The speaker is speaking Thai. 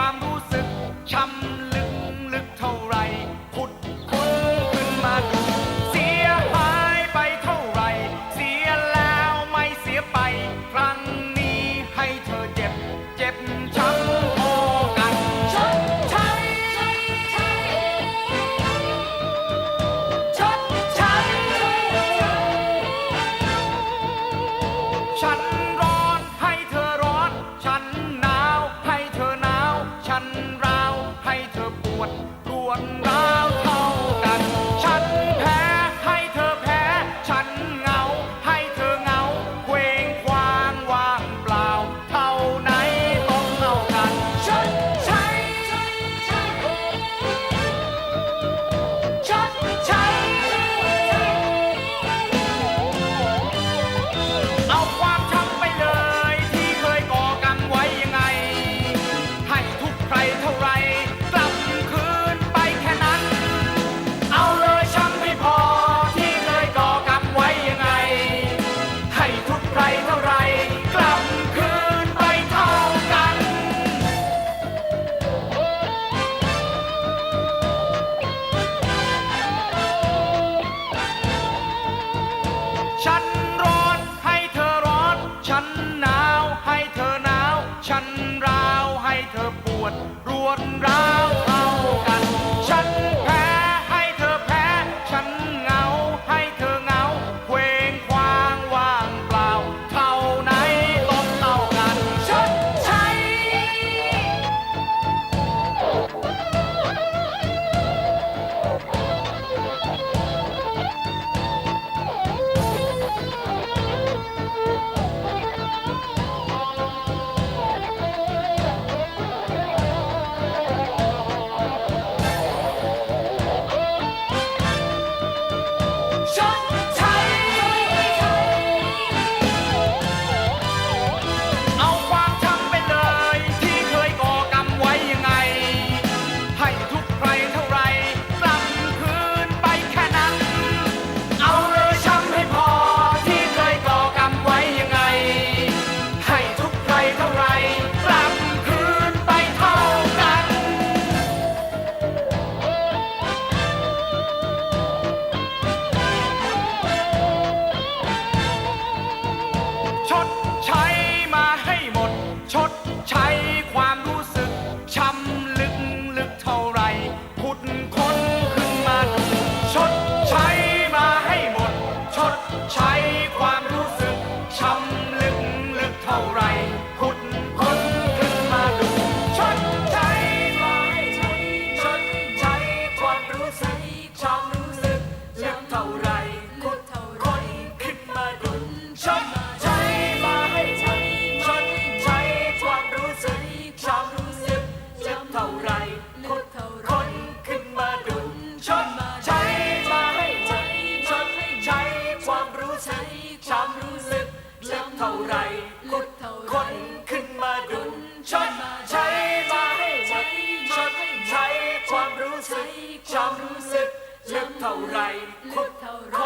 ความรู้สึกช้ำลึกลึกเท่าไรขุดคุ้งขึ้นมาดูเสียหายไปเท่าไร เสียแล้วไม่เสียไป ครั้งนี้ให้เธอเจ็บ เจ็บช้ำพอกันช้ำช้ำช้ำช้ฉัน ธอปวดรวนร้า ฉันร้าวให้เธอปวดรวนร้าว ความรู้สึกความรู้สึกลึกเท่าไรคุดคนขึ้นมาดุนชดใช้มาให้หมดชดใช้ความรู้สึกความรู้สึกลึกเท่าไรคุดคน